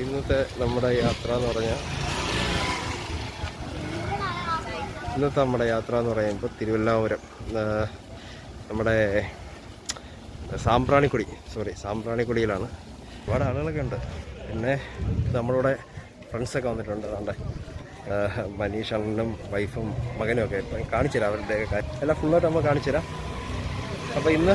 ഇന്നത്തെ നമ്മുടെ യാത്ര എന്ന് പറഞ്ഞാൽ ഇന്നത്തെ നമ്മുടെ യാത്ര എന്ന് പറയുമ്പോൾ തിരുവല്ലാപുരം. നമ്മുടെ സാമ്പ്രാണിക്കുടി സോറി സാമ്പ്രാണിക്കുടിയിലാണ്. ഒരുപാട് ആളുകളൊക്കെ ഉണ്ട്. പിന്നെ നമ്മളിവിടെ ഫ്രണ്ട്സൊക്കെ വന്നിട്ടുണ്ട്. അതുകൊണ്ട് മനീഷ് അണ്ണനും വൈഫും മകനും ഒക്കെ കാണിച്ചു തരാം അവരുടെയൊക്കെ എല്ലാം ഫുള്ളായിട്ട് നമ്മൾ കാണിച്ചു തരാം അപ്പോൾ ഇന്ന്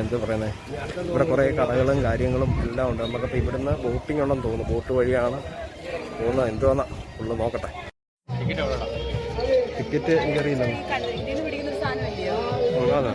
എന്താ പറയുന്നത് ഇവിടെ കുറേ കടകളും കാര്യങ്ങളും എല്ലാം ഉണ്ട്. നമുക്കപ്പോൾ ഇവിടുന്ന് ബോട്ടിംഗ് ഉണ്ടെന്ന് തോന്നുന്നു. ബോട്ട് വഴിയാണ് പോകുന്നത്. എന്തുവാന്നാ? ഫുള്ള് നോക്കട്ടെ. ടിക്കറ്റ് എനിക്കറിയില്ല. അതാണ്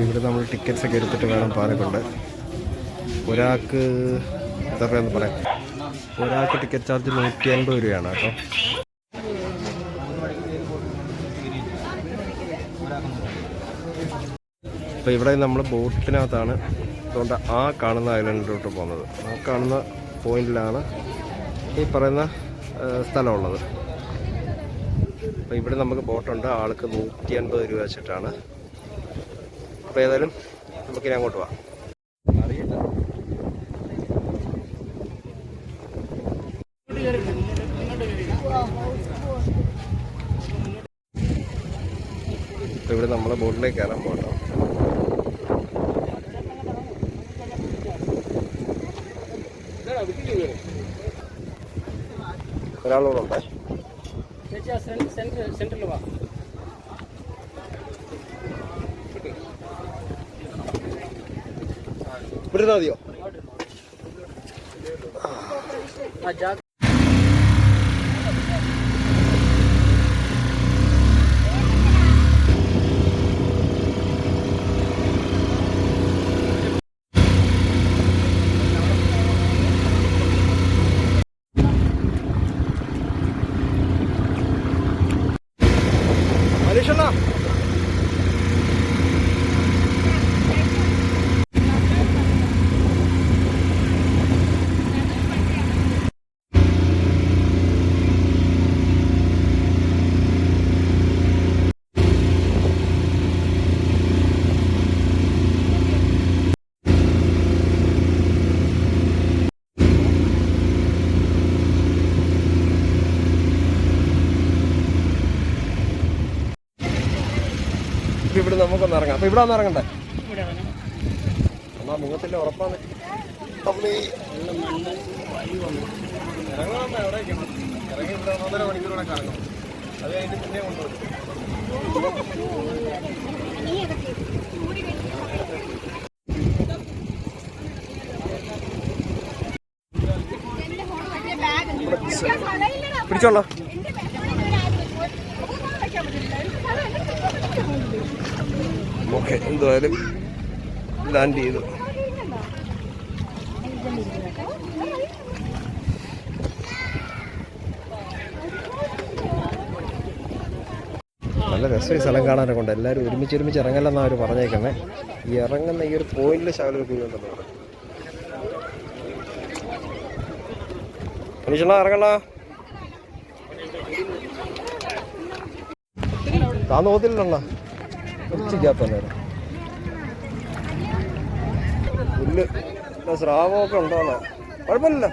ഇവിടെ നമ്മൾ ടിക്കറ്റ്സ് ഒക്കെ എടുത്തിട്ട് വേണം പാലക്കൊണ്ട് ഒരാൾക്ക് എത്ര രൂപയെന്ന് പറയാം. ഒരാൾക്ക് ടിക്കറ്റ് ചാർജ് നൂറ്റി അൻപത് രൂപയാണ് കേട്ടോ. അപ്പോൾ ഇവിടെ നമ്മൾ ബോട്ടിനകത്താണ് അതുകൊണ്ട് ആ കാണുന്ന ഐലൻഡിലോട്ട് പോകുന്നത്. ആ കാണുന്ന പോയിന്റിലാണ് ഈ പറയുന്ന സ്ഥലമുള്ളത്. അപ്പോൾ ഇവിടെ നമുക്ക് ബോട്ടുണ്ട്. ആൾക്ക് നൂറ്റി അൻപത് രൂപ വെച്ചിട്ടാണ്. അപ്പോൾ ഏതായാലും നമുക്കിനി അങ്ങോട്ട് പോവാം. ഇവിടെ നമ്മളെ ബോട്ടിലേക്ക് കയറാൻ പോകട്ടോ. ഒരാളോടെ ഉണ്ടേ സെന്ററിൽ വാ ഇവിടെ ഇരുന്നാ നമുക്കൊന്ന് ഇറങ്ങാം. അപ്പൊ ഇവിടെ ഒന്ന് ഇറങ്ങണ്ടേ? എന്നാ മുഖത്തില്ല ഉറപ്പാണ്. അമ്മേ. ഇറങ്ങണം അമ്മ, എവിടേക്ക്? ഇറങ്ങി ഇവിടെ ഒന്നൊന്നര മണിക്കൂറോടെ കറങ്ങും അത് കഴിഞ്ഞ് പിന്നെ കൊണ്ടുപോകും. പിടിച്ചോളാം. ഓക്കെ എന്തായാലും ലാൻഡ് ചെയ്തു. നല്ല രസം ഈ സ്ഥലം കാണാനൊക്കെ ഉണ്ട്. എല്ലാവരും ഒരുമിച്ച് ഒരുമിച്ച് ഇറങ്ങല്ലെന്നാണ് അവർ പറഞ്ഞേക്കണേ ഈ ഇറങ്ങുന്ന ഈ ഒരു പോയിന്റിൽ ശകല കൂടി ഉണ്ടെന്ന് പറഞ്ഞു മനുഷ്യണ ഇറങ്ങണ താന്ന് പോകത്തില്ലണ്ണ ഉച്ചയ്ക്കകത്തന്നെ പുല്ല്. സ്രാവമൊക്കെ ഉണ്ടോന്ന്. കുഴപ്പമില്ല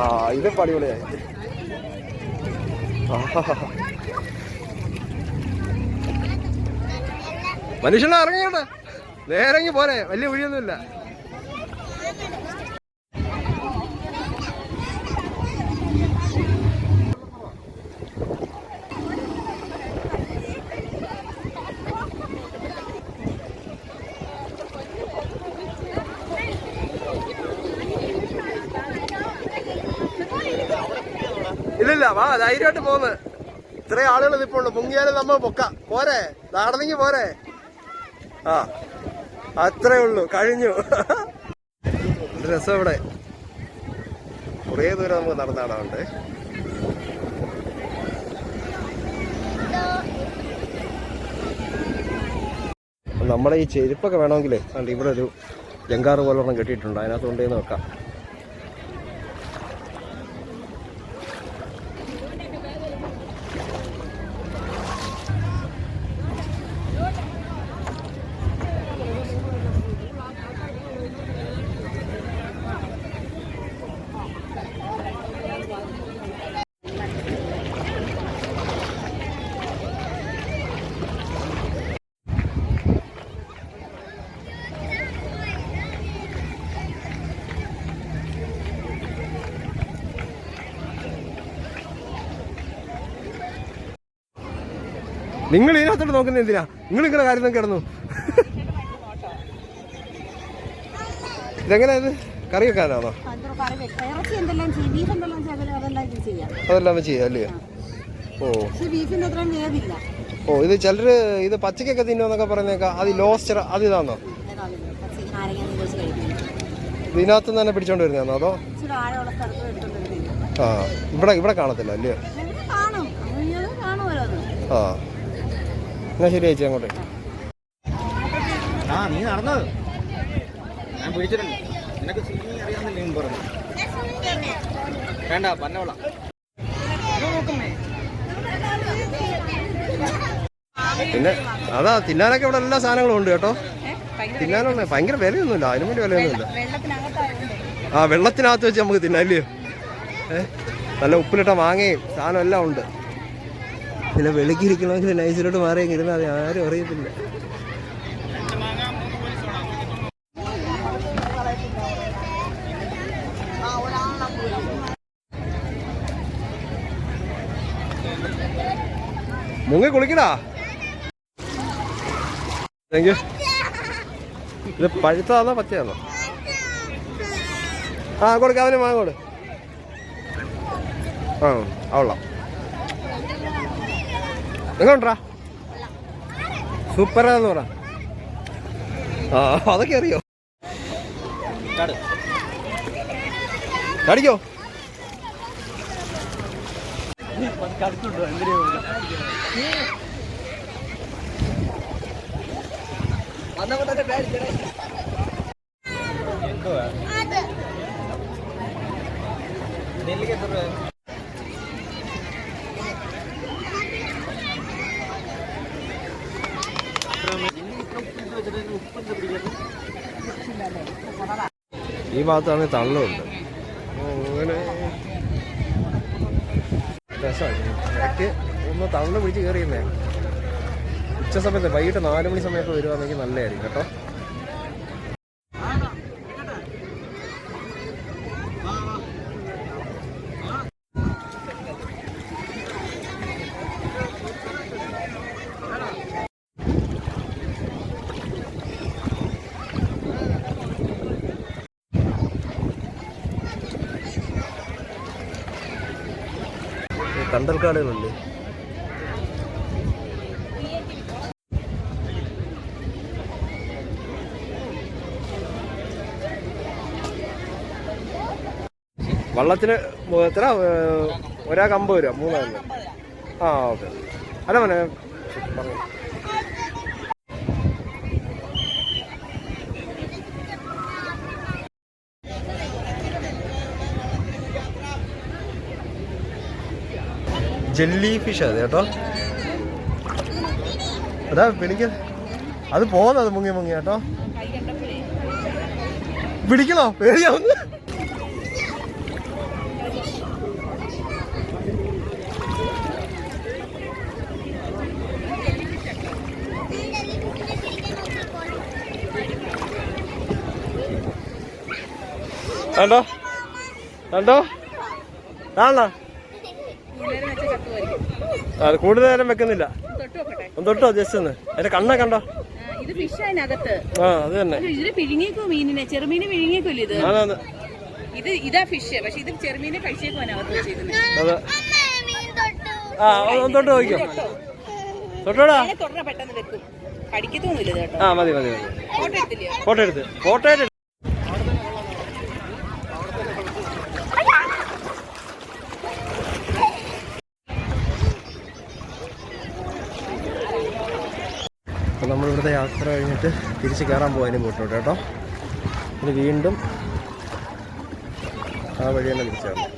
ആ ഇത് അടിപൊളിയായി. മനുഷ്യനെ ഇറങ്ങിയോട്ടെ നേരങ്ങി പോരെ. വലിയ കുഴിയൊന്നുമില്ല. ഇല്ലില്ല വാ ധൈര്യമായിട്ട് പോന്ന്. ഇത്രയും ആളുകൾ നിപ്പുണ്ട് മുങ്ങിയാലും നമ്മൾ പൊക്ക. പോരെ നാടനെങ്കി പോരെ. ആ അത്രേ ഉള്ളു. കഴിഞ്ഞു. രസം ഇവിടെ. കുറേ ദൂരം നമുക്ക് നടന്നാടാണ്ട് നമ്മുടെ ഈ ചെരുപ്പൊക്കെ വേണമെങ്കിലേ ഇവിടെ ഒരു ജങ്കാറ് പോലെ ഒരെണ്ണം കെട്ടിയിട്ടുണ്ട്. അതിനകത്ത് കൊണ്ടുപോയി നോക്കാം നിങ്ങൾ ഇതിനകത്തോട്ട് നോക്കുന്ന എന്തിനാ? നിങ്ങൾ നിങ്ങളുടെ കാര്യം കിടന്നു. ഇതെങ്ങനെയാ ഇത്? കറി വെക്കാനാണോ അതെല്ലാം ചെയ്യാ അല്ലേ? ഓ. ഓ ഇത് ചിലര് ഇത് പച്ചക്കൊക്കെ തിന്നുമെന്നൊക്കെ പറയുന്നേക്കാം അത് ലോസ്റ്റർ അത് ഇതാണോ ഇതിനകത്ത് നിന്ന് തന്നെ പിടിച്ചോണ്ട് വരുന്നതാണോ അതോ? ആ ഇവിടെ ഇവിടെ കാണത്തില്ല അല്ലേ? ആ. എന്നാ ശരി ചേച്ചി അങ്ങോട്ട്. ആ നീ നടന്നത്. ഞാൻ പിടിച്ചിട്ടുണ്ട് നിനക്ക് അറിയാമെന്നില്ല പറഞ്ഞു വേണ്ട പിന്നെ അതാ തിന്നാനൊക്കെ ഇവിടെ എല്ലാ സാധനങ്ങളും ഉണ്ട് കേട്ടോ. തിന്നാനുള്ള ഭയങ്കര വിലയൊന്നുമില്ല അതിനു വേണ്ടി വിലയൊന്നുമില്ല. ആ വെള്ളത്തിനകത്ത് വെച്ച് നമുക്ക് തിന്നാല്ലേ ഏഹ് നല്ല ഉപ്പിലിട്ട മാങ്ങയും സാധനം എല്ലാം ഉണ്ട്. പിന്നെ വെളുക്കിരിക്കണമെങ്കിൽ നൈസിലോട്ട് മാറിയെങ്കിൽ ഇരുന്നാൽ അത് ആരും അറിയത്തില്ല. മുങ്ങി കുളിക്കടാ. ഇത് പഴുത്തതാണോ പച്ചയാണോ? ആ കൊടുക്ക അവന് ആ അവളാം എങ്ങോട്ടാ സൂപ്പറാന്ന് പറ. ആ അതൊക്കെ അറിയോ? കടിക്കോ നെല്ലിക്ക് എത്ര രൂപ? ഈ ഭാഗത്താണ് തള്ളുണ്ട്. അങ്ങനെ. രസമാണ്. ഒന്ന് തള്ളു പിടിച്ച് കയറിയുന്നേ ഉച്ച സമയത്ത് വൈകിട്ട് നാല് മണി സമയത്ത് വരുവാണെങ്കിൽ നല്ലതായിരിക്കും കേട്ടോ? കണ്ടൽക്കാടുകളുണ്ട്. വള്ളത്തിന് എത്ര? ഒരാൾക്ക് അമ്പത് രൂപ മൂന്നാണ് ആ ഓക്കെ. അല്ല മോനെ പറഞ്ഞു ജെല്ലി ഫിഷ് അത് കേട്ടോ. അതാ പിടിക്ക. അത് പോകുന്നത് മുങ്ങി മുങ്ങി കേട്ടോ. പിടിക്കണോ? പേടിയാവുന്നു കണ്ടോ? കണ്ടോ? കാണണോ? അത് കൂടുതൽ നേരം വെക്കുന്നില്ല. തൊട്ട് ഒന്ന് തൊട്ടോ ജസ്റ്റ് ഒന്ന്. എന്റെ കണ്ണ കണ്ടോ? ഇത് ഫിഷ് അതിനകത്ത്. ആ അത് തന്നെ. ഇതിൽ പിഴുങ്ങിയേക്കോ മീനിനെ? ചെറുമീന് പിഴുങ്ങിയേക്കല്ലോ ഇത്? അതാണ് ഇത് ഇതാ ഫിഷ് പക്ഷെ ഇത് ചെറുമീനെ കഴിച്ചേക്കോ അതിനകത്ത് അത്. ആ ഒന്ന് തൊട്ട് നോക്കിയോ തൊട്ടോടാ. അതിനെ പെട്ടെന്ന് വെക്കും. കേട്ടോ. ആ മതി മതി മതി. ഫോട്ടോ എടുത്ത്. ഫോട്ടോ എടുത്ത്. കഴിഞ്ഞിട്ട് തിരിച്ച് കയറാൻ പോകാനും പോയിട്ടുണ്ട് കേട്ടോ. ഇത് വീണ്ടും ആ വഴി തന്നെ തിരിച്ചു കയറണം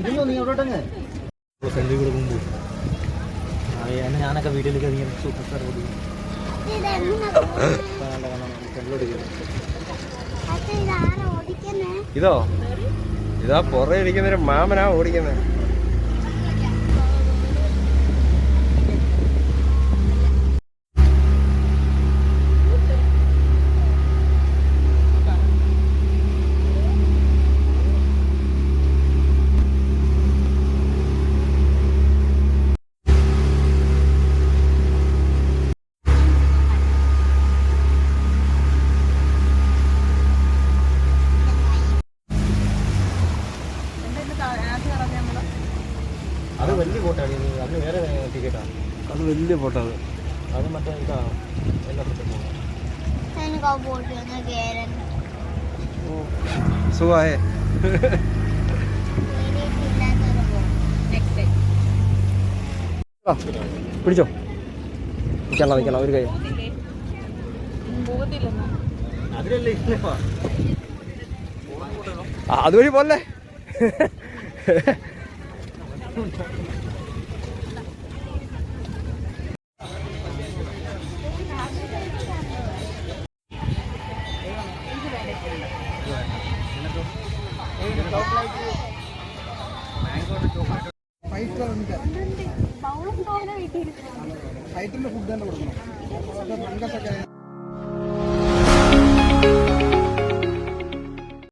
ഇരുന്നോ നീ എവിടോട്ടങ്ങ് ഫ്രണ്ടിൽ കൂടെ മുമ്പ് എന്നെ ഞാനൊക്കെ വീട്ടിലേക്ക് സൂപ്പർ സ്റ്റാർ ഇതോ? ഇതാ പുറകെ ഇരിക്കുന്നൊരു മാമനാ ഓടിക്കുന്നത്. വലിയ ഫോട്ടോ അത്. അത് മറ്റേ ഇതാ എല്ലാ എനിക്ക് ആ ബോട്ടിൽ ഒന്ന് കയറാൻ സുഖമായേ. പിടിച്ചോ. നിൽക്കണം നിൽക്കണം ഒരു കൈ. പോകത്തില്ലെന്നാ അതിലല്ലേ ഇന്നപ്പാ ആ അതുവഴി പോലെ